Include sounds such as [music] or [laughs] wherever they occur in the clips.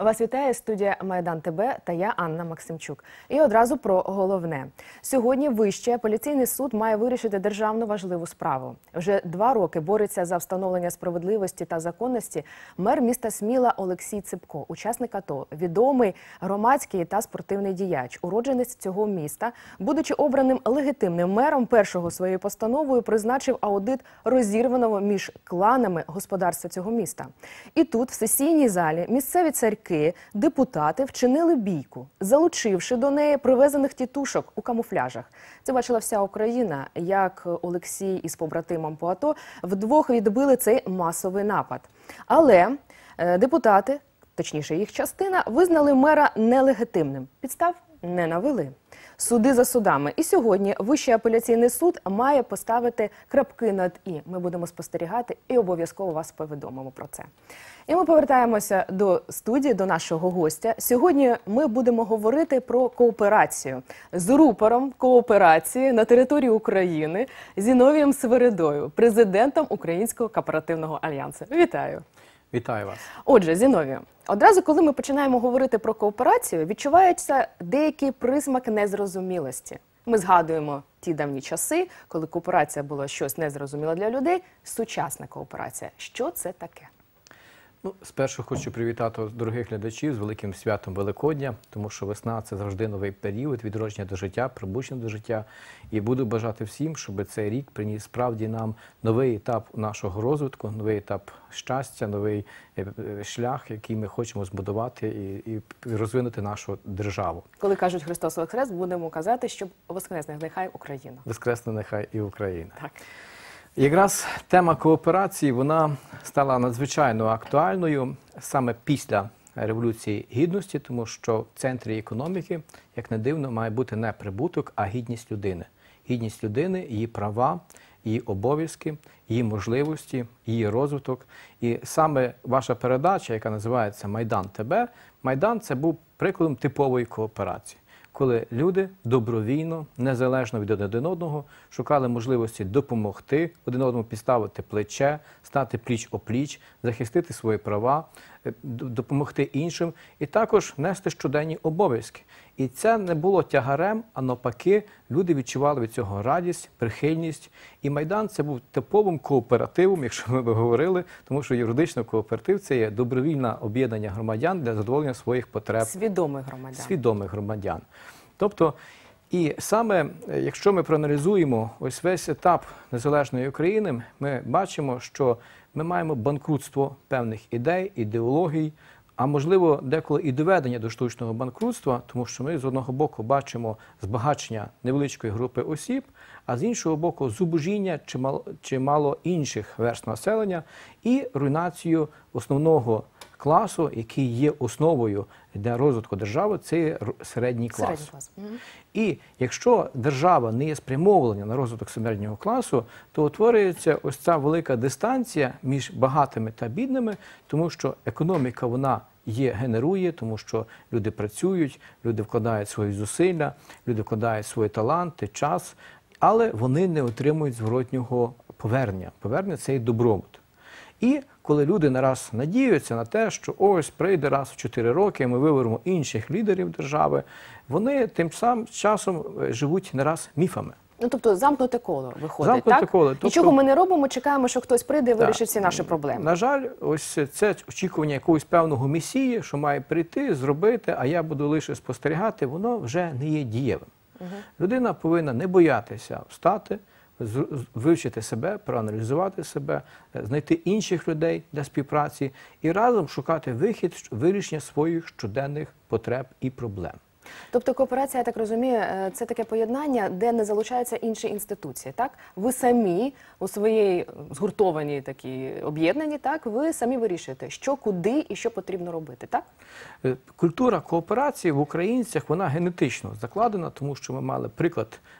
Вас вітає студія Майдан ТБ та я Анна Максимчук. І одразу про головне. Сьогодні вище апеляційний суд має вирішити державну важливу справу. Вже два роки бореться за встановлення справедливості та законності мер міста Сміла Олексій Ципко, учасник АТО, відомий громадський та спортивний діяч, уродженець цього міста, будучи обраним легітимним мером, першого своєю постановою призначив аудит розірваного між кланами господарства цього міста. І тут, в сесійній залі, місцеві царьки, депутати вчинили бійку, залучивши до неї привезених тітушок у камуфляжах. Це бачила вся Україна, як Олексій із побратимом по АТО вдвох відбили цей масовий напад. Але е, депутати, точніше їх частина, визнали мера нелегітимним. Підстав не навели. Суди за судами. І сьогодні Вищий апеляційний суд має поставити крапки над і. Ми будемо спостерігати і обов'язково вас повідомимо про це. І ми повертаємося до студії, до нашого гостя. Сьогодні ми будемо говорити про кооперацію з рупором кооперації на території України Зіновієм Сверидою, президентом Українського кооперативного альянсу. Вітаю! Вітаю вас. Отже, Зіновію, одразу коли ми починаємо говорити про кооперацію, відчувається деякий призмак незрозумілості. Ми згадуємо ті давні часи, коли кооперація була щось незрозуміле для людей. Сучасна кооперація. Що це таке? Ну, спершу хочу привітати дорогих глядачів з великим святом Великодня, тому що весна це завжди новий період, відродження до життя, прибучення до життя. І буду бажати всім, щоб цей рік приніс справді нам новий етап нашого розвитку, новий етап щастя, новий е, е, шлях, який ми хочемо збудувати і, і розвинути нашу державу. Коли кажуть Христос Воскрес, будемо казати, щоб воскресне нехай Україна. Воскресне нехай і Україна. Так. Якраз тема кооперації вона стала надзвичайно актуальною саме після Революції Гідності, тому що в центрі економіки, як не дивно, має бути не прибуток, а гідність людини. Гідність людини, її права, її обов'язки, її можливості, її розвиток. І саме ваша передача, яка називається Майдан ТБ, Майдан це був прикладом типової кооперації коли люди добровільно, незалежно від один одного, шукали можливості допомогти один одному підставити плече, стати пліч опліч, захистити свої права, допомогти іншим і також нести щоденні обов'язки. І це не було тягарем, а навпаки, люди відчували від цього радість, прихильність. І майдан це був типовим кооперативом, якщо ми би говорили, тому що юридично кооператив це є добровільне об'єднання громадян для задоволення своїх потреб свідомих громадян. Свідомих громадян. Тобто, і саме якщо ми проаналізуємо ось весь етап незалежної України, ми бачимо, що ми маємо банкрутство певних ідей, ідеологій а можливо, деколи і доведення до штучного банкрутства, тому що ми з одного боку бачимо збагачення невеличкої групи осіб, а з іншого боку, зубожіння чимало, чимало інших верст населення і руйнацію основного класу, який є основою для розвитку держави, це середній клас. Середній клас. І якщо держава не є спрямована на розвиток середнього класу, то утворюється ось ця велика дистанція між багатими та бідними, тому що економіка вона є, генерує, тому що люди працюють, люди вкладають свої зусилля, люди вкладають свої таланти, час, але вони не отримують зворотнього повернення. Повернення це і добробут. І коли люди нараз надіються на те, що ось прийде раз в 4 роки, ми виберемо інших лідерів держави, вони тим самим часом е, живуть не раз міфами. Ну, тобто замкнуте коло виходить, замкнуте так? коло. Тобто, Нічого ми не робимо, чекаємо, що хтось прийде і вирішить всі наші проблеми. На жаль, ось це очікування якогось певного месії, що має прийти, зробити, а я буду лише спостерігати, воно вже не є дієвим. Угу. Людина повинна не боятися встати, вивчити себе, проаналізувати себе, знайти інших людей для співпраці і разом шукати вихід вирішення своїх щоденних потреб і проблем. Тобто кооперація, я так розумію, е, це таке поєднання, де не залучаються інші інституції. Так, ви самі у своїй згуртованій такій об'єднанні, так ви самі вирішуєте, що куди і що потрібно робити. Так е, культура кооперації в українцях вона генетично закладена, тому що ми мали приклад Е,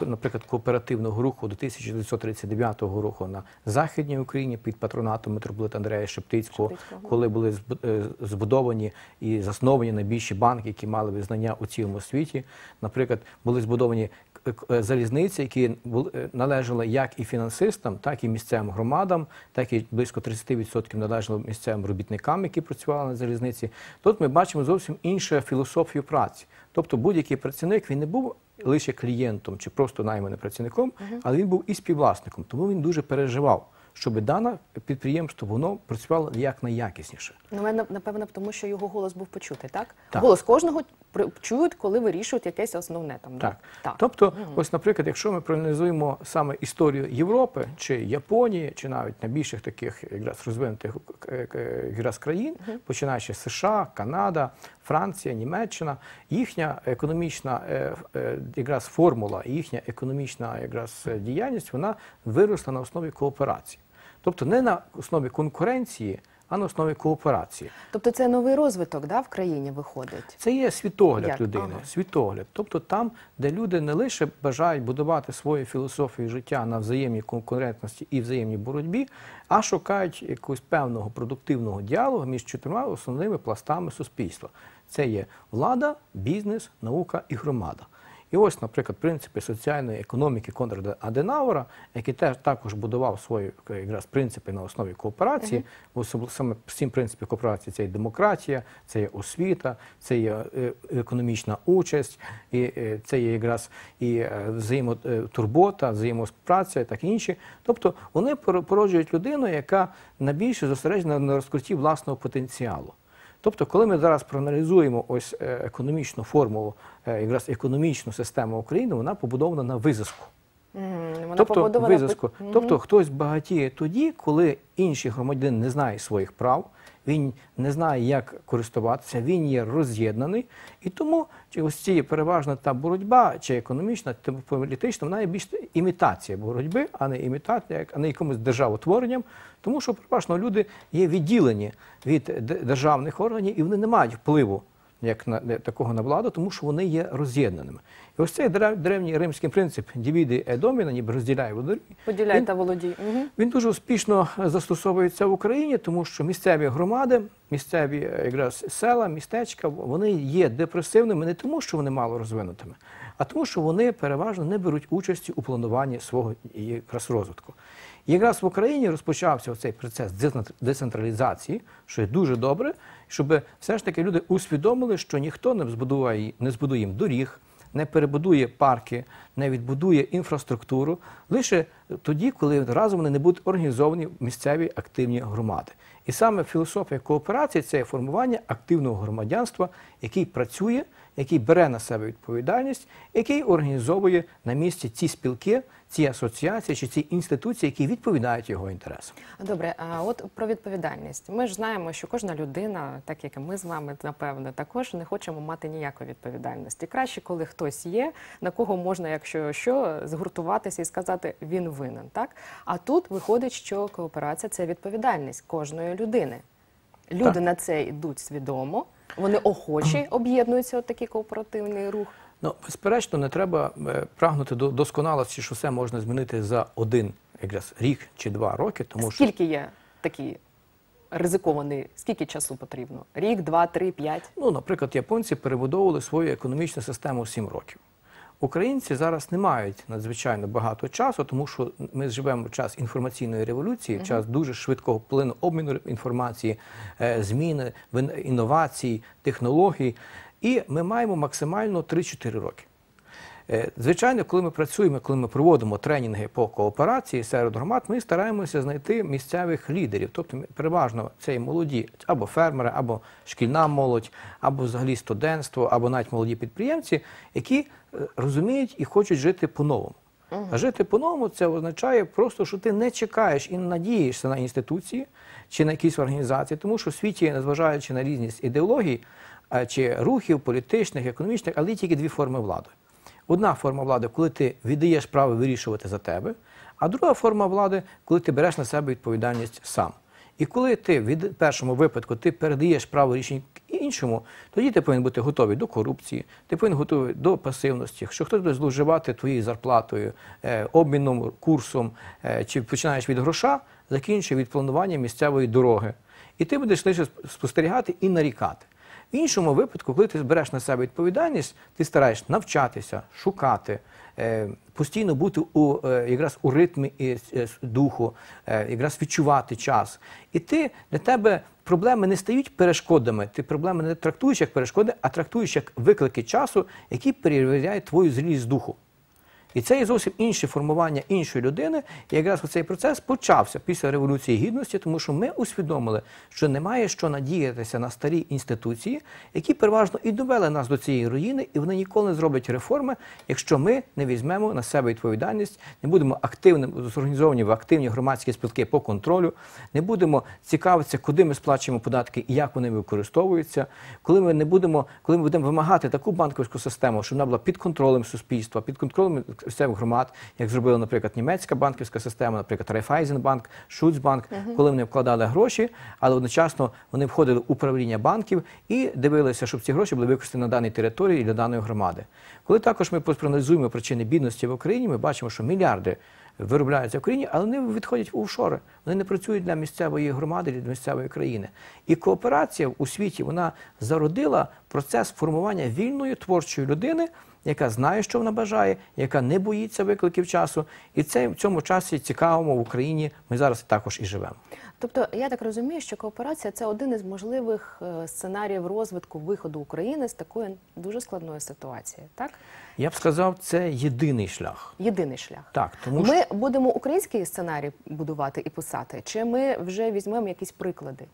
наприклад, кооперативного руху до 1939 року на Західній Україні під патронатом митрополита Андрея Шептицького, Шептицького. коли були е, збудовані і засновані найбільші банки, які мали визнання у цілому світі. Наприклад, були збудовані е, залізниці, які е, належали як і фінансистам, так і місцевим громадам, так і близько 30% належало місцевим робітникам, які працювали на залізниці. Тут ми бачимо зовсім іншу філософію праці. Тобто будь-який працівник він не був лише клієнтом чи просто найманим працівником, але він був і співвласником. Тому він дуже переживав, щоб дане підприємство воно працювало якнайякісніше. Ну, мене, напевно, тому що його голос був почутий, так? Так. Голос кожного чують, коли вирішують якесь основне там. Так. так. Тобто, ось, наприклад, якщо ми проаналізуємо саме історію Європи чи Японії, чи навіть найбільших таких якраз розвинутих е, е, якраз країн, починаючи з США, Канада, Франція, Німеччина, їхня економічна е, е, якраз формула, їхня економічна якраз е, діяльність, вона виросла на основі кооперації. Тобто не на основі конкуренції, а на основі кооперації. Тобто це новий розвиток да, в країні виходить. Це є світогляд Як? людини, Ага. світогляд. Тобто там, де люди не лише бажають будувати свою філософію життя на взаємній конкурентності і взаємній боротьбі, а шукають якогось певного продуктивного діалогу між чотирма основними пластами суспільства. Це є влада, бізнес, наука і громада. І ось, наприклад, принципи соціальної економіки Конрада Аденауера, який теж також будував свої е, якраз принципи на основі кооперації. Особ- Саме сім принципів кооперації це є демократія, це є освіта, це є е, економічна участь, і е, це є якраз і взаємотурбота, взаємоспраця, так і інші. Тобто вони пор- породжують людину, яка найбільше зосереджена на розкрутті власного потенціалу. Тобто, коли ми зараз проаналізуємо ось е, економічну формулу, е, якраз економічну систему України, вона побудована на визиску. Вона тобто, побудована визиску. Тобто хтось багатіє тоді, коли інший громадяни не знає своїх прав, він не знає, як користуватися, він є роз'єднаний. І тому ось ці переважна та боротьба, чи економічна, чи політична, вона є більш імітація боротьби, а не імітація, а не якимось державотворенням. Тому що переважно люди є відділені від державних органів і вони не мають впливу як на такого на владу, тому що вони є роз'єднаними. І ось цей древ- древній римський принцип дивіди е доміна, ніби розділяй володарі, Поділяй та володій. Угу. він дуже успішно е, застосовується в Україні, тому що місцеві громади, місцеві е, якраз села, містечка, вони є депресивними не тому, що вони мало розвинутими, а тому, що вони переважно не беруть участі у плануванні свого якраз розвитку. І якраз в Україні розпочався цей процес децентр- децентралізації, що є дуже добре, щоб все ж таки люди усвідомили, що ніхто не збудує, не збудує їм доріг, не перебудує парки, не відбудує інфраструктуру лише тоді, коли разом вони не будуть організовані місцеві активні громади. І саме філософія кооперації це формування активного громадянства, який працює, який бере на себе відповідальність, який організовує на місці ці спілки, ці асоціації чи ці інституції, які відповідають його інтересам. Добре, а от про відповідальність. Ми ж знаємо, що кожна людина, так як і ми з вами, напевне, також не хочемо мати ніякої відповідальності. Краще, коли хтось є, на кого можна, якщо що, згуртуватися і сказати він винен. Так а тут виходить, що кооперація це відповідальність кожної людини. Люди Так. на це йдуть свідомо, вони охочі [clears throat] об'єднуються в такий кооперативний рух. Ну, безперечно, не треба е, прагнути до досконалості, що все можна змінити за один якраз рік чи два роки, тому що Скільки є такі ризикований, скільки часу потрібно? Рік, два, три, п'ять. Ну, наприклад, японці перебудовували свою економічну систему в 7 років. Українці зараз не мають надзвичайно багато часу, тому що ми живемо в час інформаційної революції, час дуже швидкого вплину обміну інформації, е, зміни, інновацій, технологій. І ми маємо максимально 3-4 роки. Е, Звичайно, коли ми працюємо, коли ми проводимо тренінги по кооперації серед громад, ми стараємося знайти місцевих лідерів. Тобто, переважно це і молоді або фермери, або шкільна молодь, або взагалі студентство, або навіть молоді підприємці, які е, розуміють і хочуть жити по-новому. А жити по-новому це означає просто, що ти не чекаєш і не надієшся на інституції чи на якісь організації, тому що в світі, незважаючи на різність ідеологій чи рухів політичних, економічних, але є тільки дві форми влади. Одна форма влади, коли ти віддаєш право вирішувати за тебе, а друга форма влади, коли ти береш на себе відповідальність сам. І коли ти в першому випадку ти передаєш право рішень іншому, тоді ти повинен бути готовий до корупції, ти повинен готовий до пасивності. Що хтось буде зловживати твоєю зарплатою, е, обміном, курсом, е, чи починаєш від гроша, закінчує від планування місцевої дороги. І ти будеш лише спостерігати і нарікати. В іншому випадку, коли ти береш на себе відповідальність, ти стараєшся навчатися, шукати, е, постійно бути у, е, якраз у ритмі е, духу, якраз відчувати час. І ти для тебе проблеми не стають перешкодами. Ти проблеми не трактуєш як перешкоди, а трактуєш як виклики часу, які перевіряють твою зрілість духу. І це є зовсім інше формування іншої людини. І якраз цей процес почався після Революції Гідності, тому що ми усвідомили, що немає що надіятися на старі інституції, які переважно і довели нас до цієї руїни, і вони ніколи не зроблять реформи, якщо ми не візьмемо на себе відповідальність, не будемо активним зорганізовані в активні громадські спілки по контролю, не будемо цікавитися, куди ми сплачуємо податки і як вони використовуються. Коли ми не будемо, коли ми будемо вимагати таку банківську систему, щоб вона була під контролем суспільства, під контролем місцевих громад, як зробила, наприклад, німецька банківська система, наприклад, Райфайзенбанк, Шуцбанк, коли вони вкладали гроші, але одночасно вони входили в управління банків і дивилися, щоб ці гроші були використані на даній території і для даної громади. Коли також ми проаналізуємо причини бідності в Україні, ми бачимо, що мільярди виробляються в Україні, але вони відходять в офшори. Вони не працюють для місцевої громади, для місцевої країни. І кооперація у світі вона зародила процес формування вільної творчої людини, яка знає, що вона бажає, яка не боїться викликів часу. І це в цьому часі цікавому в Україні ми зараз також і живемо. Тобто, я так розумію, що кооперація це один із можливих е, сценаріїв розвитку виходу України з такої дуже складної ситуації. Так, Я б сказав, це єдиний шлях. єдиний шлях. Так, тому що Ми будемо український сценарій будувати і писати, чи ми вже візьмемо якісь приклади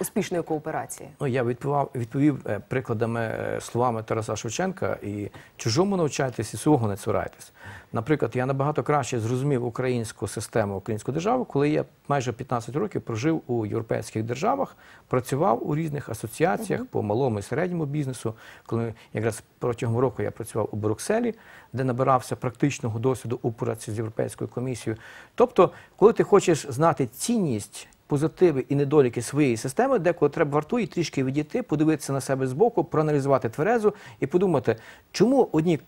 успішної кооперації? Ну, я відповів, відповів е, прикладами е, словами Тараса Шевченка і чужому навчайтесь і свого не цурайтесь. Наприклад, я набагато краще зрозумів українську систему, українську державу, коли я майже 15 років прожив у європейських державах, працював у різних асоціаціях по малому і середньому бізнесу. Коли якраз протягом року я працював у Брюкселі, де набирався практичного досвіду у праці з Європейською комісією. Тобто, коли ти хочеш знати цінність позитиви і недоліки своєї системи, деколи треба вартує трішки відійти, подивитися на себе збоку, проаналізувати тверезо і подумати, чому одні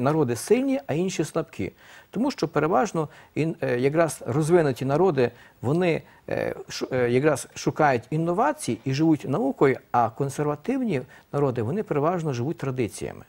народи сильні, а інші слабкі. Тому що переважно е, якраз розвинуті народи вони е, е, якраз шукають інновацій і живуть наукою, а консервативні народи вони переважно живуть традиціями.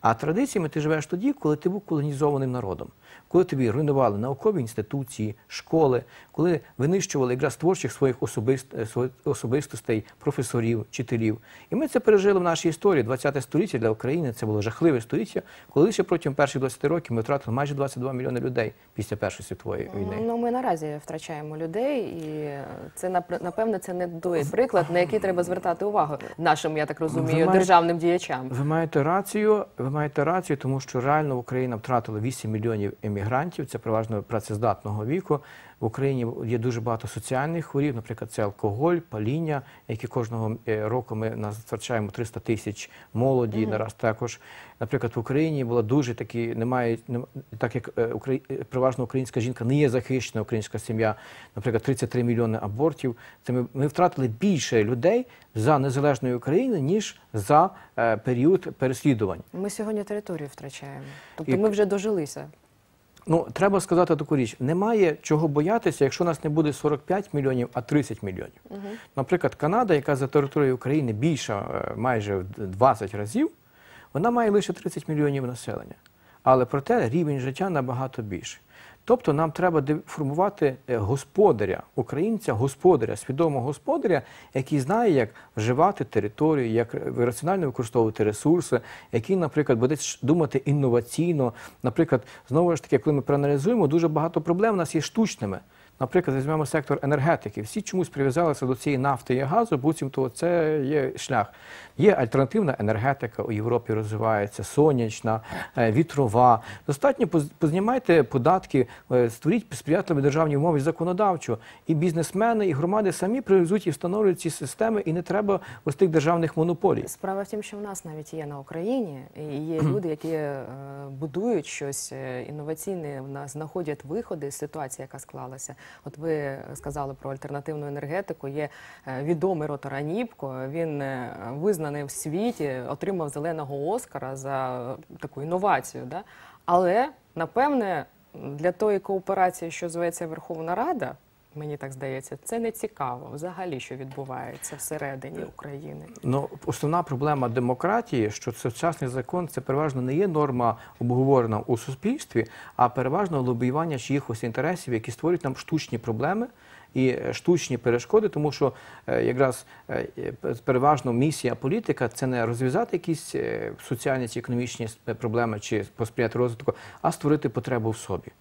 А традиціями ти живеш тоді, коли ти був колонізованим народом, коли тобі руйнували наукові інституції, школи, коли винищували якраз творчих своїх особист, е, особистостей, професорів, вчителів. І ми це пережили в нашій історії. 20 століття для України це було жахливе століття, коли ще протягом перших 20 років ми втратили майже 22 мільйони людей після Першої світової війни. Ну, ми наразі втрачаємо людей, і це напевне це не той приклад, на який треба звертати увагу нашим, я так розумію, маєте- державним діячам. Ви маєте рацію, ви маєте рацію, тому що реально Україна втратила 8 мільйонів емігрантів, це переважно працездатного віку. В Україні є дуже багато соціальних хворів, наприклад, це алкоголь, паління, які кожного е, року ми нас втрачаємо 300 тисяч молоді. Нараз також, наприклад, в Україні була дуже такі, немає нем- так як е, Украї- е, переважно українська жінка не є захищена, українська сім'я, наприклад, 33 мільйони абортів. Це ми, ми втратили більше людей за незалежною Україною, ніж за е, період переслідувань. Ми сьогодні територію втрачаємо. Тобто І- ми вже дожилися. Ну, треба сказати таку річ: немає чого боятися, якщо нас не буде 45 мільйонів, а 30 мільйонів. Наприклад, Канада, яка за територією України більша е, майже в 20 разів, вона має лише 30 мільйонів населення. Але проте рівень життя набагато більший. Тобто нам треба формувати е, господаря, українця, господаря, свідомого господаря, який знає, як вживати територію, як раціонально використовувати ресурси, який, наприклад, буде думати інноваційно. Наприклад, знову ж таки, коли ми проаналізуємо, дуже багато проблем у нас є штучними. Наприклад, візьмемо сектор енергетики. Всі чомусь прив'язалися до цієї нафти і газу, буцімто це є шлях. Є альтернативна енергетика у Європі розвивається, сонячна, е, вітрова. Достатньо поз- познімайте податки, е, створіть сприятливі державні умови законодавчо. І бізнесмени, і громади самі привезуть і встановлюють ці системи, і не треба ось тих державних монополій. Справа в тім, що в нас навіть є на Україні, і є люди, які е, будують щось інноваційне, в нас знаходять виходи з ситуації, яка склалася. От ви сказали про альтернативну енергетику. Є е, відомий ротор Аніпко. Він е, визнаний в світі, отримав зеленого Оскара за таку інновацію. Да? Але напевне для тої кооперації, що зветься Верховна Рада. Мені так здається, це не цікаво взагалі, що відбувається всередині України. Ну, основна проблема демократії, що сучасний закон це переважно не є норма обговорена у суспільстві, а переважно лобіювання чиїхось інтересів, які створюють нам штучні проблеми. І е, штучні перешкоди, тому що е, якраз е, е, переважно місія політика це не розв'язати якісь е, соціальні чи економічні проблеми чи посприяти розвитку, а створити потребу в собі.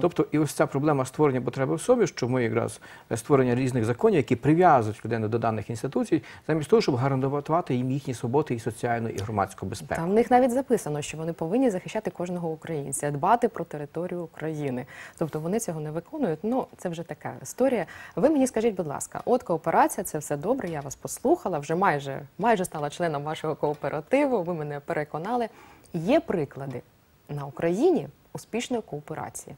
Тобто, і ось ця проблема створення потреби в собі, що ми якраз е, створення різних законів, які прив'язують людину до даних інституцій, замість того, щоб гарантувати їм їхні свободи і соціальну і громадську безпеку. Там в них навіть записано, що вони повинні захищати кожного українця, дбати про територію України. Тобто вони цього не виконують. Ну це вже така історія. Ви мені скажіть, будь ласка, от кооперація, це все добре. Я вас послухала. Вже майже майже стала членом вашого кооперативу. Ви мене переконали. Є приклади на Україні успішної кооперації.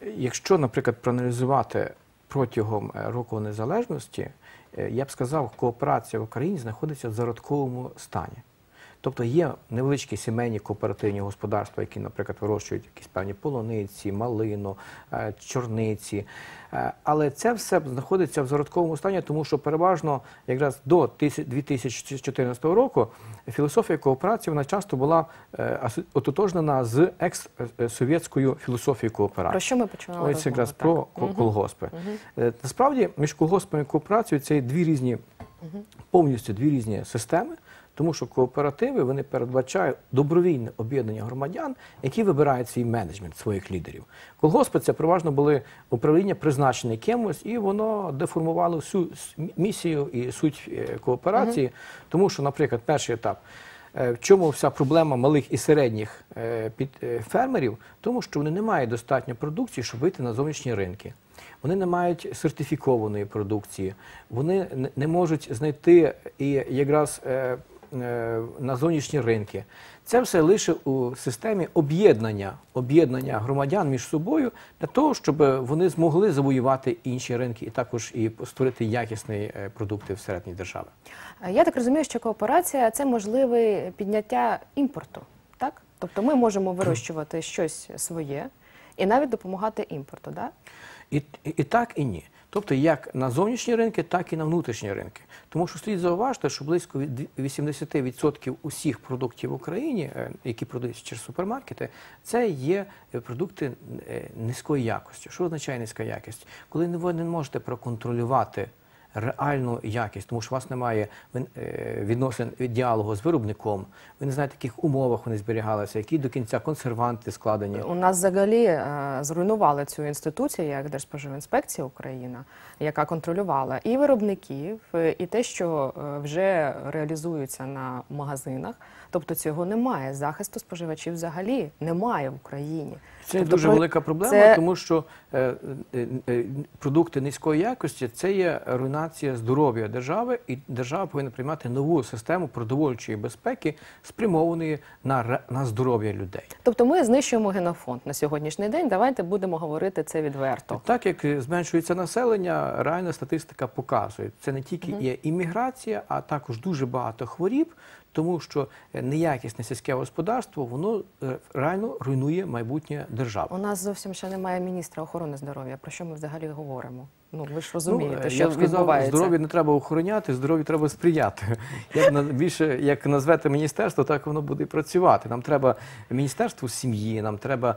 Якщо, наприклад, проаналізувати протягом е, року незалежності, е, я б сказав, кооперація в Україні знаходиться в зародковому стані. Тобто є невеличкі сімейні кооперативні господарства, які, наприклад, вирощують якісь певні полуниці, малину, е, чорниці. Е, Але це все знаходиться в зародковому стані, тому що переважно якраз до тисяч- 2014 року філософія кооперації вона часто була е, ототожнена з екс-совєтською філософією Про кооперації. що ми починали? Ось якраз про Так. Мгм. колгоспи. Е, Насправді між колгоспами і кооперацією це дві різні, повністю дві різні системи, тому що кооперативи вони передбачають добровільне об'єднання громадян, які вибирають свій менеджмент своїх лідерів. Колгоспи це переважно були управління призначені кимось, і воно деформувало всю місію і суть е, кооперації, тому що, наприклад, перший етап. Е, В чому вся проблема малих і середніх е, фермерів? Тому що вони не мають достатньо продукції, щоб вийти на зовнішні ринки. Вони не мають сертифікованої продукції, вони не- можуть знайти і якраз на зовнішні ринки. Це все лише у системі об'єднання, об'єднання громадян між собою для того, щоб вони змогли завоювати інші ринки і також і створити якісні е, продукти всередині держави. Е, Я так розумію, що кооперація це можливе підняття імпорту, так? Тобто ми можемо вирощувати щось своє і навіть допомагати імпорту, так? І, і, і так, і ні. Тобто як на зовнішні ринки, так і на внутрішні ринки. Тому що слід зауважити, що близько від 80% усіх продуктів в Україні, е, які продаються через супермаркети, це є продукти е, низької якості. Що означає низька якість? Коли ви не можете проконтролювати реальну якість, тому що у вас немає е, відносин від діалогу з виробником, ви не знаєте, в яких умовах вони зберігалися, які до кінця консерванти складені. У нас взагалі е, зруйнували цю інституцію, як Держспоживінспекція Україна, яка контролювала і виробників, і те, що е, вже реалізується на магазинах. Тобто цього немає. Захисту споживачів взагалі немає в Україні. Це Тобто дуже про- велика проблема, це- тому що е, е, е, продукти низької якості це є руйнація здоров'я держави, і держава повинна приймати нову систему продовольчої безпеки, спрямованої на, на здоров'я людей. Тобто ми знищуємо генофонд на сьогоднішній день. Давайте будемо говорити це відверто. Так як е, зменшується населення, реальна статистика показує, це не тільки є імміграція, а також дуже багато хворіб, тому що е, неякісне сільське господарство воно е, реально руйнує майбутнє держави. У нас зовсім ще немає міністра охорони здоров'я. Про що ми взагалі говоримо? Ну ви ж розумієте, Ну, що я б сказав, відбувається. здоров'я не треба охороняти, здоров'ю треба сприяти. [laughs] Як більше як назвете міністерство, так воно буде працювати. Нам треба міністерство сім'ї, нам треба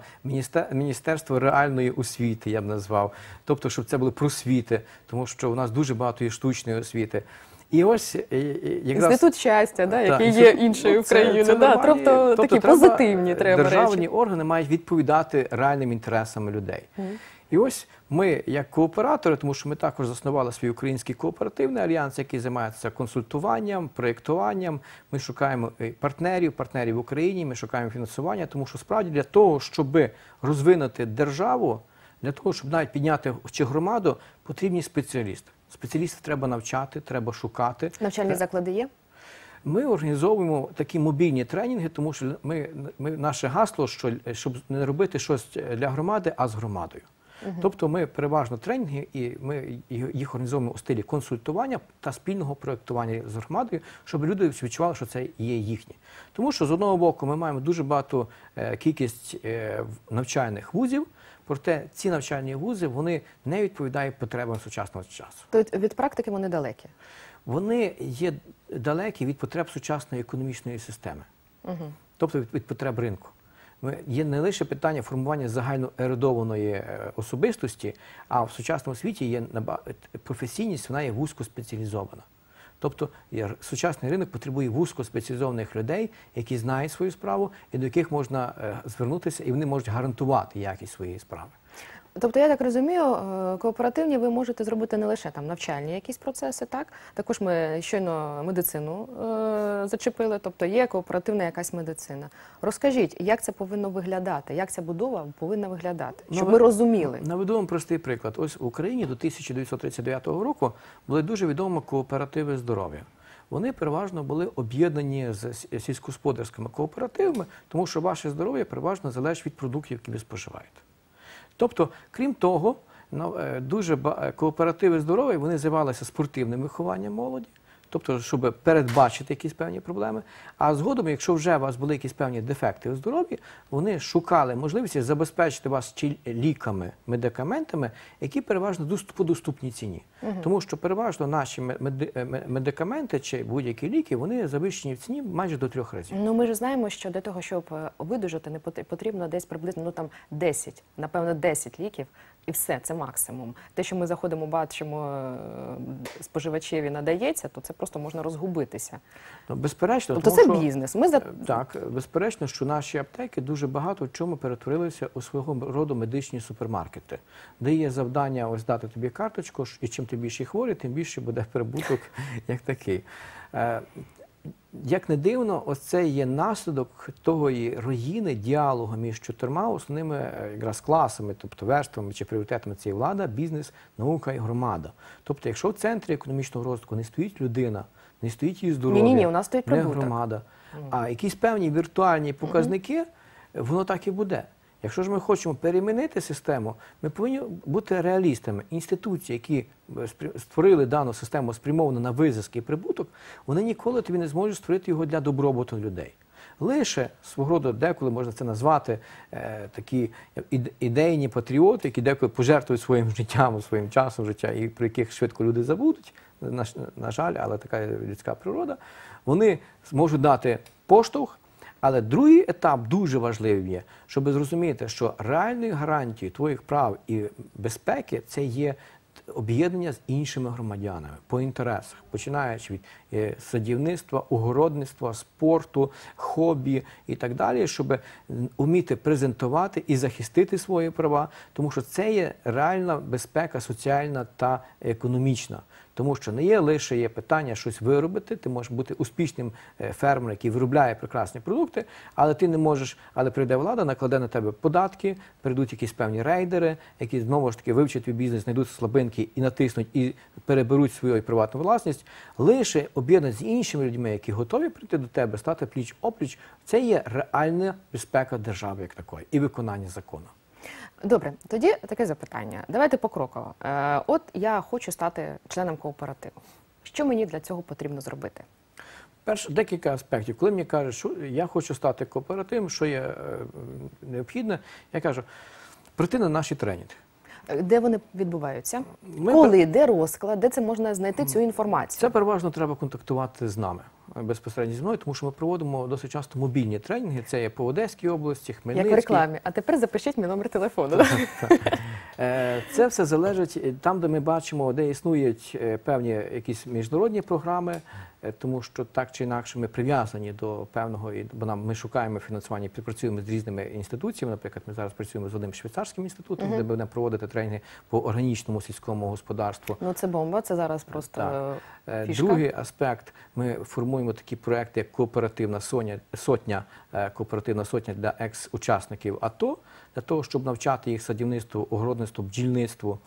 міністерство реальної освіти, я б назвав. Тобто, щоб це були просвіти, тому що у нас дуже багато є штучної освіти. І ось якраз Інститут щастя, да, який інститут- є іншою ну, країною. це да, нормальні- тобто, такі треба- позитивні треба державні речі. органи мають відповідати реальним інтересам людей. І ось ми, як кооператори, тому що ми також заснували свій український кооперативний альянс, який займається консультуванням, проєктуванням. Ми шукаємо е, партнерів, партнерів в Україні, ми шукаємо фінансування, тому що справді для того, щоб розвинути державу, для того, щоб навіть підняти чи громаду, потрібні спеціалісти. Спеціалістів треба навчати, треба шукати. Навчальні заклади є? Ми організовуємо такі мобільні тренінги, тому що ми, ми наше гасло, що щоб не робити щось для громади, а з громадою. Тобто ми переважно тренінги, і ми їх організовуємо у стилі консультування та спільного проєктування з громадою, щоб люди відчували, що це є їхнє. Тому що з одного боку ми маємо дуже багато е, кількість е, навчальних вузів, проте ці навчальні вузи вони не відповідають потребам сучасного часу. Тобто від практики вони далекі. Вони є далекі від потреб сучасної економічної системи, Угу. тобто від, від потреб ринку. Є не лише питання формування загально ерудованої е, особистості, а в сучасному світі є професійність, вона є вузько спеціалізована. Тобто сучасний ринок потребує вузько спеціалізованих людей, які знають свою справу і до яких можна е, звернутися, і вони можуть гарантувати якість своєї справи. Тобто, я так розумію, е, кооперативні ви можете зробити не лише там навчальні якісь процеси, так також ми щойно медицину е, зачепили, тобто є кооперативна якась медицина. Розкажіть, як це повинно виглядати, як ця будова повинна виглядати, Ну, щоб ви- ми розуміли. Наведу вам простий приклад. Ось в Україні до 1939 року були дуже відомі кооперативи здоров'я. Вони переважно були об'єднані з сільськогосподарськими кооперативами, тому що ваше здоров'я переважно залежить від продуктів, які ви споживаєте. Тобто, крім того, на- е, дуже е, кооперативи здорові вони займалися спортивним вихованням молоді, тобто, щоб передбачити якісь певні проблеми. А згодом, якщо вже у вас були якісь певні дефекти у здоров'ї, вони шукали можливості забезпечити вас чи ліками, медикаментами, які переважно по доступній ціні. Тому що переважно наші е, ме- медикаменти чи будь-які ліки вони завищені в ціні майже до трьох разів. Ну ми ж знаємо, що для того, щоб видужати, не пот- потрібно десь приблизно ну там 10, напевно, 10 ліків, і все, це максимум. Те, що ми заходимо, бачимо е, споживачеві надається, то це просто можна розгубитися. Ну, безперечно, Тобто тому це що- бізнес. Ми за Е, Так, безперечно, що наші аптеки дуже багато в чому перетворилися у свого роду медичні супермаркети, де є завдання ось дати тобі карточку, і чим ти більше хворий, тим більше буде прибуток [laughs] як такий. Як не дивно, ось це є наслідок того руїни діалогу між чотирма основними е, якраз класами, тобто верствами чи пріоритетами цієї влада, бізнес, наука і громада. Тобто, якщо в центрі економічного розвитку не стоїть людина, не стоїть її здоров'я, Ні-ні-ні, у нас стоїть не прибуток. громада, а якісь певні віртуальні показники, воно так і буде. Якщо ж ми хочемо перемінити систему, ми повинні бути реалістами. Інституції, які е, створили дану систему спрямовану на визиск і прибуток, вони ніколи тобі не зможуть створити його для добробуту людей. Лише свого роду деколи можна це назвати е, такі ідейні патріоти, які деколи пожертвують своїм [laughs] життям, своїм часом життя, і про яких швидко люди забудуть. На, на жаль, але така людська природа. Вони зможуть дати поштовх. Але другий етап дуже важливий є, щоб зрозуміти, що реальною гарантією твоїх прав і безпеки це є об'єднання з іншими громадянами по інтересах, починаючи від е, садівництва, огородництва, спорту, хобі і так далі, щоб вміти презентувати і захистити свої права, тому що це є реальна безпека соціальна та економічна. Тому що не є лише є питання щось виробити, ти можеш бути успішним е, фермером, який виробляє прекрасні продукти, але ти не можеш, але прийде влада, накладе на тебе податки, прийдуть якісь певні рейдери, які знову ж таки вивчать твій бізнес, знайдуть слабинки і натиснуть, і переберуть свою приватну власність. Лише об'єднання з іншими людьми, які готові прийти до тебе, стати пліч опліч, це є реальна безпека держави як такої і виконання закону. Добре, тоді таке запитання. Давайте покроково. Е, от я хочу стати членом кооперативу. Що мені для цього потрібно зробити? Перше, декілька аспектів. Коли мені кажуть, що я хочу стати кооперативом, що є е, необхідне, я кажу, прийти на наші тренінги. Де вони відбуваються? Ми Коли, де розклад, де це можна знайти цю інформацію? Це переважно треба контактувати з нами е, безпосередньо зі мною, тому що ми проводимо досить часто мобільні тренінги. Це є по Одеській області, Як в рекламі. А тепер запишіть мій номер телефону. Е, Це все залежить е, там, де ми бачимо, де існують певні якісь міжнародні програми, тому що так чи інакше ми прив'язані до певного бо нам ми шукаємо фінансування, співпрацюємо з різними інституціями. Наприклад, ми зараз працюємо з одним швейцарським інститутом, де будемо проводити тренінги по органічному сільському господарству. Ну це бомба, це зараз просто Так. е, Е, фішка. Другий аспект ми формуємо такі проекти, як кооперативна соня, сотня, е, кооперативна сотня для екс-учасників АТО, для того, щоб навчати їх садівництву, огородництву, бджільництву.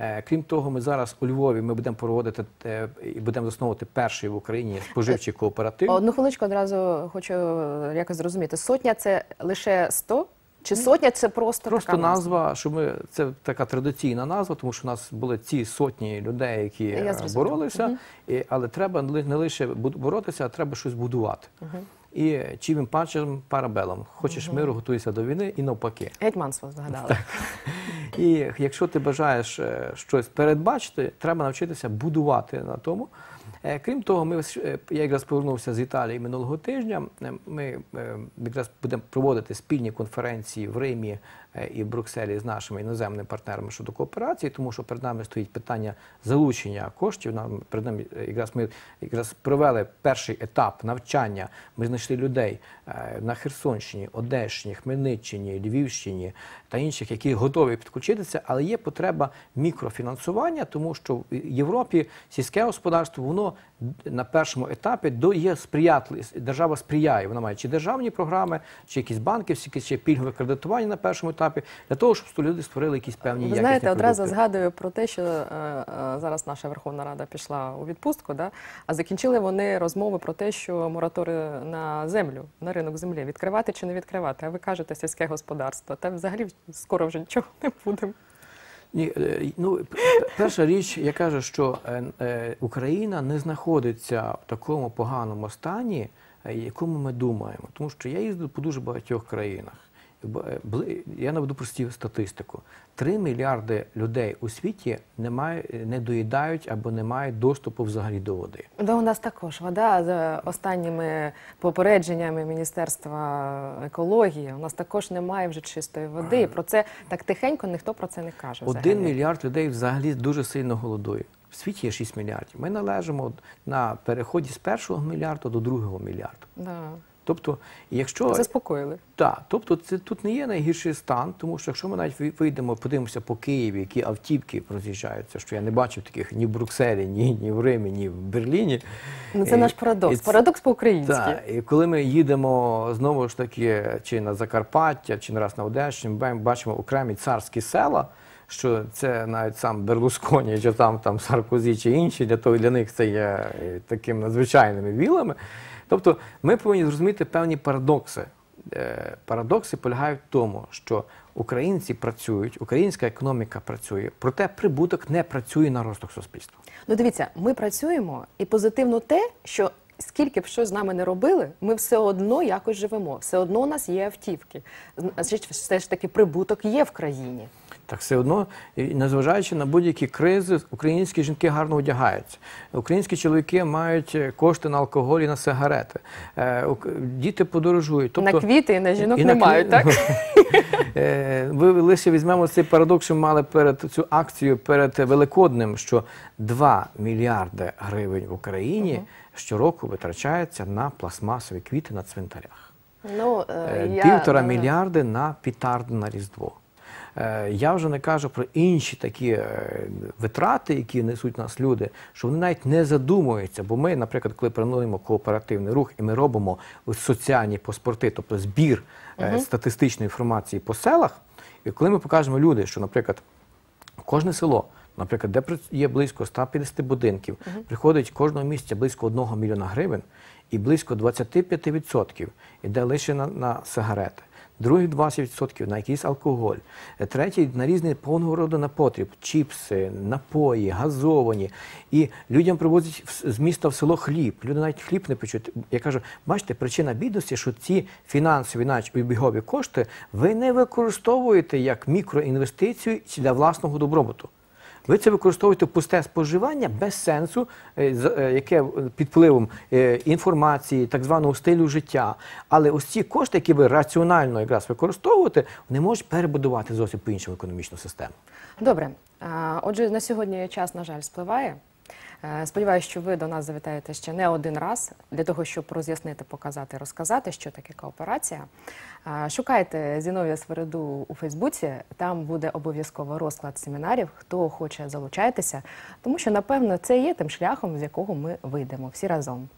Е, Крім того, ми зараз у Львові ми будемо проводити е, і будемо засновувати перший в Україні споживчий кооператив. Одну хвилиночку одразу хочу е, якось зрозуміти. Сотня це лише 100 Чи сотня це просто, Просто така назва, що ми це така традиційна назва, тому що у нас були ці сотні людей, які Я е, боролися, і, але треба не лише боротися, а треба щось будувати. І чим пачем парабелом. Хочеш миру, готуйся до війни і навпаки. Гетьманство згадали. І якщо ти бажаєш е, щось передбачити, треба навчитися будувати на тому. Е, Крім того, ми е, я якраз повернувся з Італії минулого тижня. Ми якраз будемо проводити спільні конференції в Римі і в Брюсселі з нашими іноземними партнерами щодо кооперації, тому що перед нами стоїть питання залучення коштів. Нам перед нами е, якраз ми якраз провели перший етап навчання. Ми знайшли людей е, на Херсонщині, Одещині, Хмельниччині, Львівщині та інших, які готові підключитися, але є потреба мікрофінансування, тому що в Європі сільське господарство воно на першому етапі до є сприятливе. Держава сприяє. Вона має чи державні програми, чи якісь банківські, чи пільгове кредитування на першому етапі для того, щоб люди створили якісь певні якісні знаєте, одразу продукти. згадую про те, що е, е, зараз наша Верховна Рада пішла у відпустку, да? а закінчили вони розмови про те, що мораторій на землю, на ринок землі, відкривати чи не відкривати. А ви кажете сільське господарство. Та взагалі скоро вже нічого не будемо. Ні, е, ну перша річ, я кажу, що Україна не знаходиться в такому поганому стані, якому ми думаємо. Тому що я їздив по дуже багатьох країнах. Е, Я наведу просту статистику: 3 мільярди людей у світі не, має, не доїдають або не мають доступу взагалі до води. Да, у нас також вода за останніми попередженнями Міністерства екології. У нас також немає вже чистої води. І Про це так тихенько ніхто про це не каже. Один мільярд людей взагалі дуже сильно голодує. В світі є 6 мільярдів. Ми належимо на переході з першого мільярда до другого мільярда. Да. Тобто, якщо Заспокоїли. Так, тобто це тут не є найгірший стан, тому що якщо ми навіть ви- вийдемо, подивимося по Києві, які автівки роз'їжджаються, що я не бачив таких ні в Брюсселі, ні, ні в Римі, ні в Берліні. Ну це І- наш парадокс. це- Парадокс по-українськи. Так, і коли ми їдемо знову ж таки чи на Закарпаття, чи не раз на Одещину, ми бачимо окремі царські села. Що це навіть сам Берлусконі, чи там, там Саркозі, чи інші, для того для них це є е, такими надзвичайними вілами. Тобто ми повинні зрозуміти певні парадокси. Е, Парадокси полягають в тому, що українці працюють, українська економіка працює, проте прибуток не працює на розвиток суспільства. Ну дивіться, ми працюємо, і позитивно те, що скільки б що з нами не робили, ми все одно якось живемо. Все одно у нас є автівки. Значить, все ж таки прибуток є в країні. Так все одно, незважаючи на будь-які кризи, українські жінки гарно одягаються. Українські чоловіки мають е, кошти на алкоголь і на сигарети. Е, Діти подорожують. на квіти і на жінок і не на мають, так? [laughs] Е, Ви лише візьмемо цей парадокс, що мали перед цю акцію перед Великоднем, що 2 мільярди гривень в Україні щороку витрачається на пластмасові квіти на цвинтарях. Ну, я, Півтора да. мільярди на пітарди на Різдво. Е, Я вже не кажу про інші такі е, витрати, які несуть нас люди, що вони навіть не задумуються. Бо ми, наприклад, коли плануємо кооперативний рух і ми робимо соціальні паспорти, тобто збір е, статистичної інформації по селах, і коли ми покажемо люди, що, наприклад, Кожне село, наприклад, де є близько 150 будинків, приходить кожного місяця близько 1 мільйона гривень, і близько 25% йде лише на, на сигарети. Другі 20% на якийсь алкоголь, третій на різні повного роду на потріб, чіпси, напої, газовані. І людям привозять з міста в село хліб. Люди навіть хліб не печуть. Я кажу, бачите, причина бідності, що ці фінансові, навіть бігові кошти, ви не використовуєте як мікроінвестицію для власного добробуту. Ви це використовуєте пусте споживання без сенсу, е, е, яке е, під впливом інформації, так званого стилю життя. Але ось ці кошти, які ви раціонально якраз використовуєте, вони можуть перебудувати зовсім по іншому економічну систему. Добре. Отже, на сьогодні час, на жаль, спливає. Е, Сподіваюсь, що ви до нас завітаєте ще не один раз для того, щоб роз'яснити, показати, розказати, що таке кооперація. Шукайте Зіновія Свереду у Фейсбуці. Там буде обов'язково розклад семінарів. Хто хоче, залучайтеся, тому що напевно це є тим шляхом, з якого ми вийдемо всі разом.